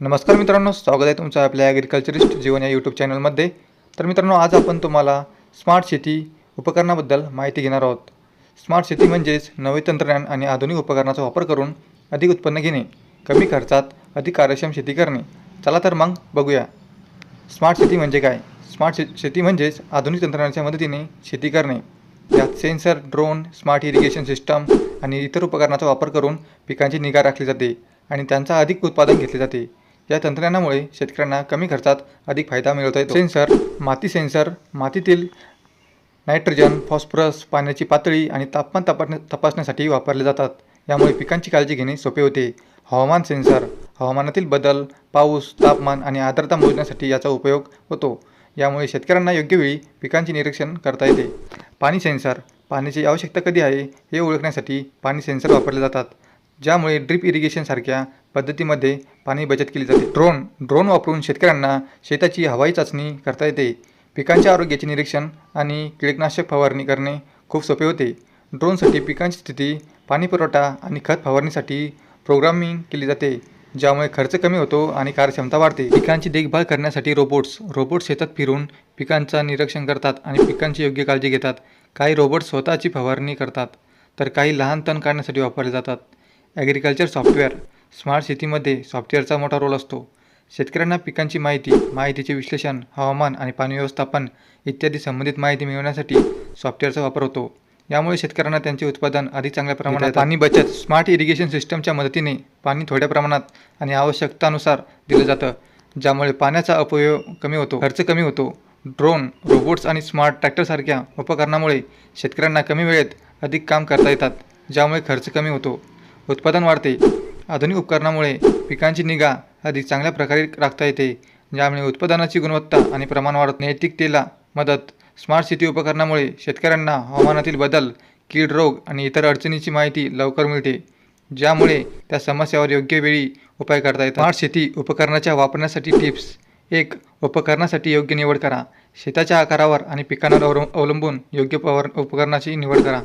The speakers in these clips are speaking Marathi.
नमस्कार मित्रांनो स्वागत आहे तुमचं आपल्या ॲग्रिकल्चरिस्ट जीवन या यूट्यूब चॅनलमध्ये तर मित्रांनो आज आपण तुम्हाला स्मार्ट शेती उपकरणाबद्दल माहिती घेणार आहोत. स्मार्ट शेती म्हणजेच नवे तंत्रज्ञान आणि आधुनिक उपकरणाचा वापर करून अधिक उत्पन्न घेणे कमी खर्चात अधिक कार्यक्षम शेती करणे. चला तर मग बघूया. स्मार्ट शेती म्हणजे काय? स्मार्ट शे शेती म्हणजेच आधुनिक तंत्रज्ञानाच्या मदतीने शेती करणे. यात sensor drone smart irrigation system आणि इतर उपकरणाचा वापर करून पिकांची निगा राखली जाते आणि त्यांचा अधिक उत्पादन घेतले जाते. या तंत्रज्ञानामुळे शेतकऱ्यांना कमी खर्चात अधिक फायदा मिळवता येतो. सेन्सर माती सेन्सर मातीतील नायट्रोजन फॉस्फरस पाण्याची पातळी आणि तापमान तपासण्या तपासण्यासाठी वापरले जातात. यामुळे पिकांची काळजी घेणे सोपे होते. हवामान सेन्सर हवामानातील बदल पाऊस तापमान आणि आर्द्रता मोजण्यासाठी याचा उपयोग होतो. यामुळे शेतकऱ्यांना योग्य वेळी पिकांचे निरीक्षण करता येते. पाणी सेन्सर पाण्याची आवश्यकता कधी आहे हे ओळखण्यासाठी पाणी सेन्सर वापरले जातात. ज्यामुळे ड्रिप इरिगेशनसारख्या पद्धतीमध्ये पाणी बचत केली जाते. ड्रोन ड्रोन वापरून शेतकऱ्यांना शेताची हवाई चाचणी करता येते. पिकांच्या आरोग्याचे निरीक्षण आणि कीटकनाशक फवारणी करणे खूप सोपे होते. ड्रोनसाठी पिकांची स्थिती पाणी पुरवठा आणि खत फवारणीसाठी प्रोग्रामिंग केली जाते ज्यामुळे खर्च कमी होतो आणि कार्यक्षमता वाढते. पिकांची देखभाल करण्यासाठी रोबोट्स रोबोट शेतात फिरून पिकांचा निरीक्षण करतात आणि पिकांची योग्य काळजी घेतात. काही रोबोट स्वतःची फवारणी करतात तर काही लहान तण काढण्यासाठी वापरले जातात. ॲग्रिकल्चर सॉफ्टवेअर स्मार्ट शेतीमध्ये सॉफ्टवेअरचा मोठा रोल असतो. शेतकऱ्यांना पिकांची माहिती माहितीचे विश्लेषण हवामान आणि पाणी व्यवस्थापन इत्यादी संबंधित माहिती मिळवण्यासाठी सॉफ्टवेअरचा वापर होतो. यामुळे शेतकऱ्यांना त्यांचे उत्पादन अधिक चांगल्या प्रमाणात पाणी बचत स्मार्ट इरिगेशन सिस्टमच्या मदतीने पाणी थोड्या प्रमाणात आणि आवश्यकतानुसार दिलं जातं ज्यामुळे पाण्याचा अपव्यय कमी होतो खर्च कमी होतो. ड्रोन रोबोट्स आणि स्मार्ट ट्रॅक्टरसारख्या उपकरणामुळे शेतकऱ्यांना कमी वेळेत अधिक काम करता येतात ज्यामुळे खर्च कमी होतो. उत्पादन वाढते. आधुनिक उपकरणामुळे पिकांची निगा अधिक चांगल्या प्रकारे राखता येते ज्यामुळे उत्पादनाची गुणवत्ता आणि प्रमाण वाढत नैतिकतेला मदत. स्मार्ट शेती उपकरणामुळे शेतकऱ्यांना हवामानातील बदल कीड रोग आणि इतर अडचणीची माहिती लवकर मिळते ज्यामुळे त्या समस्यावर योग्य वेळी उपाय करता येतात. स्मार्ट शेती उपकरणाच्या वापरण्यासाठी टिप्स. एक उपकरणासाठी योग्य निवड करा. शेताच्या आकारावर आणि पिकांवर अवलंबून योग्य पवर उपकरणाची निवड करा.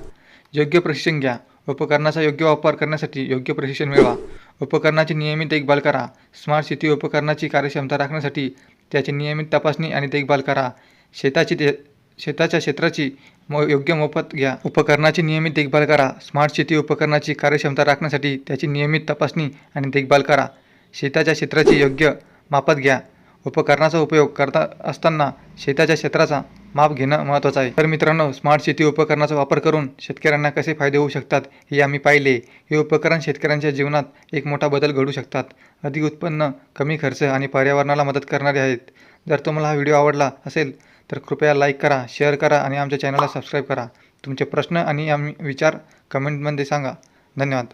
योग्य प्रशिक्षण घ्या. उपकरणाचा योग्य वापर करण्यासाठी योग्य प्रशिक्षण मिळवा. उपकरणाची नियमित देखभाल करा. स्मार्ट शेती उपकरणाची कार्यक्षमता राखण्यासाठी त्याची नियमित तपासणी आणि देखभाल करा. शेताची ते शेताच्या क्षेत्राची मो योग्य मोफत घ्या. उपकरणाची नियमित देखभाल करा. स्मार्ट शेती उपकरणाची कार्यक्षमता राखण्यासाठी त्याची नियमित तपासणी आणि देखभाल करा. शेताच्या क्षेत्राची योग्य मापत घ्या. उपकरणाचा उपयोग करता असताना शेताच्या क्षेत्राचा माप घेणं महत्त्वाचं आहे. तर मित्रांनो स्मार्ट शेती उपकरणाचा वापर करून शेतकऱ्यांना कसे फायदे होऊ शकतात हे आम्ही पाहिले. हे उपकरण शेतकऱ्यांच्या जीवनात एक मोठा बदल घडू शकतात. अधिक उत्पन्न कमी खर्च आणि पर्यावरणाला मदत करणारे आहेत. जर तुम्हाला हा व्हिडिओ आवडला असेल तर कृपया लाईक करा शेअर करा आणि आमच्या चॅनलला सबस्क्राईब करा. तुमचे प्रश्न आणि आम्ही विचार कमेंटमध्ये सांगा. धन्यवाद.